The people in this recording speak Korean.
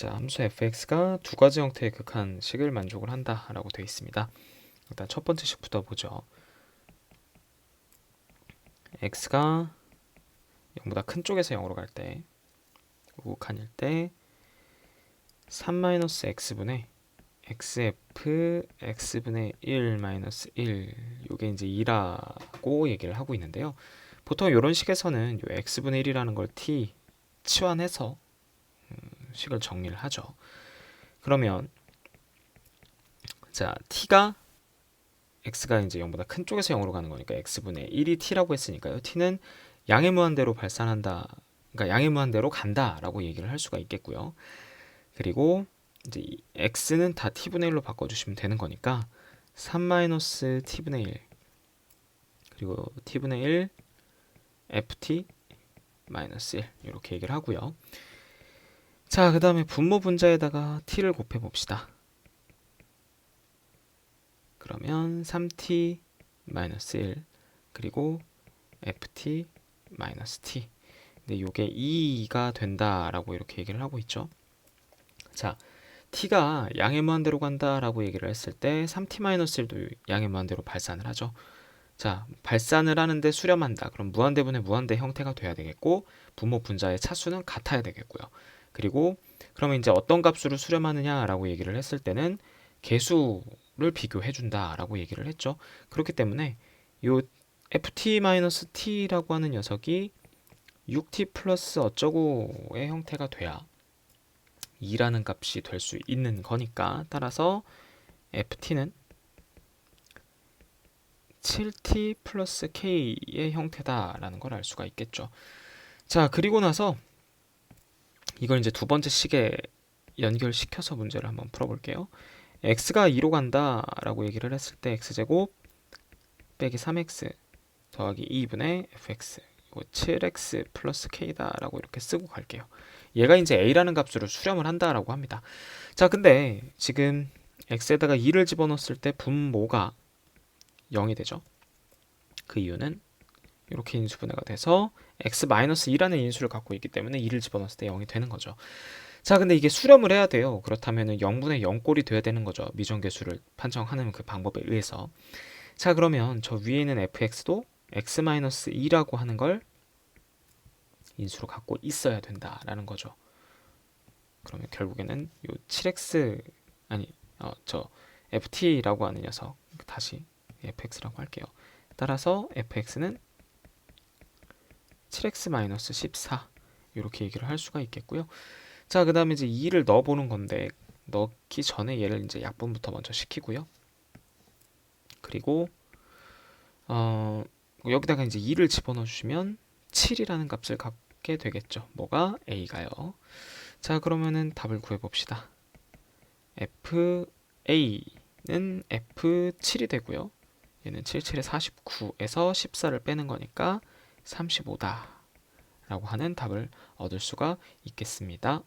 자, 함수 fx가 두 가지 형태의 극한 식을 만족을 한다라고 되어 있습니다. 일단 첫 번째 식부터 보죠. x가 0보다 큰 쪽에서 0으로 갈 때, 우극한일 때, 3-x분의 xf x분의 1 마이너스 1 요게 이제 2라고 얘기를 하고 있는데요. 보통 이런 식에서는 요 x분의 1이라는 걸 t 치환해서 음, 식을 정리를 하죠. 그러면 자 t가 x가 이제 0보다 큰 쪽에서 0으로 가는 거니까 x분의 1이 t라고 했으니까요. t는 양의 무한대로 발산한다. 그러니까 양의 무한대로 간다라고 얘기를 할 수가 있겠고요. 그리고 이제 이 x는 다 t분의 1로 바꿔 주시면 되는 거니까 3-t분의 1 그리고 t분의 1 ft 마이너스 1 이렇게 얘기를 하고요. 자, 그 다음에 분모 분자에다가 t를 곱해 봅시다. 그러면 3t 마이너스 1 그리고 ft 마이너스 t 근데 요게 2가 된다라고 이렇게 얘기를 하고 있죠. 자, t가 양의 무한대로 간다라고 얘기를 했을 때 3t-1도 양의 무한대로 발산을 하죠. 자, 발산을 하는데 수렴한다. 그럼 무한대분의 무한대 형태가 돼야 되겠고 분모 분자의 차수는 같아야 되겠고요. 그리고 그러면 이제 어떤 값으로 수렴하느냐라고 얘기를 했을 때는 개수를 비교해 준다라고 얘기를 했죠. 그렇기 때문에 요 ft-t라고 하는 녀석이 6t 플러스 어쩌고의 형태가 돼야 2라는 값이 될 수 있는 거니까 따라서 ft는 7t 플러스 k의 형태다라는 걸 알 수가 있겠죠. 자, 그리고 나서 이걸 이제 두 번째 식에 연결시켜서 문제를 한번 풀어볼게요. x가 2로 간다라고 얘기를 했을 때 x제곱 빼기 3x 더하기 2분의 fx 이거 7x 플러스 k다라고 이렇게 쓰고 갈게요. 얘가 이제 a라는 값으로 수렴을 한다라고 합니다. 자, 근데 지금 x에다가 2를 집어넣었을 때 분모가 0이 되죠. 그 이유는 이렇게 인수분해가 돼서 x-2라는 인수를 갖고 있기 때문에 2를 집어넣었을 때 0이 되는 거죠. 자, 근데 이게 수렴을 해야 돼요. 그렇다면 0분의 0꼴이 돼야 되는 거죠. 미정계수를 판정하는 그 방법에 의해서. 자, 그러면 저 위에 있는 fx도 x-2라고 하는 걸 인수로 갖고 있어야 된다라는 거죠. 그러면 결국에는 요 7x 아니 어, 저 ft라고 하는 녀석 다시 fx라고 할게요. 따라서 fx는 7x-14 이렇게 얘기를 할 수가 있겠고요. 자, 그 다음에 이제 2를 넣어 보는 건데 넣기 전에 얘를 이제 약분부터 먼저 시키고요. 그리고 어, 여기다가 이제 2를 집어넣어 주시면 7이라는 값을 갖게 되겠죠. 뭐가 a가요. 자, 그러면은 답을 구해 봅시다. fa는 f7이 되고요. 얘는 77에 49에서 14를 빼는 거니까 35다. 라고 하는 답을 얻을 수가 있겠습니다.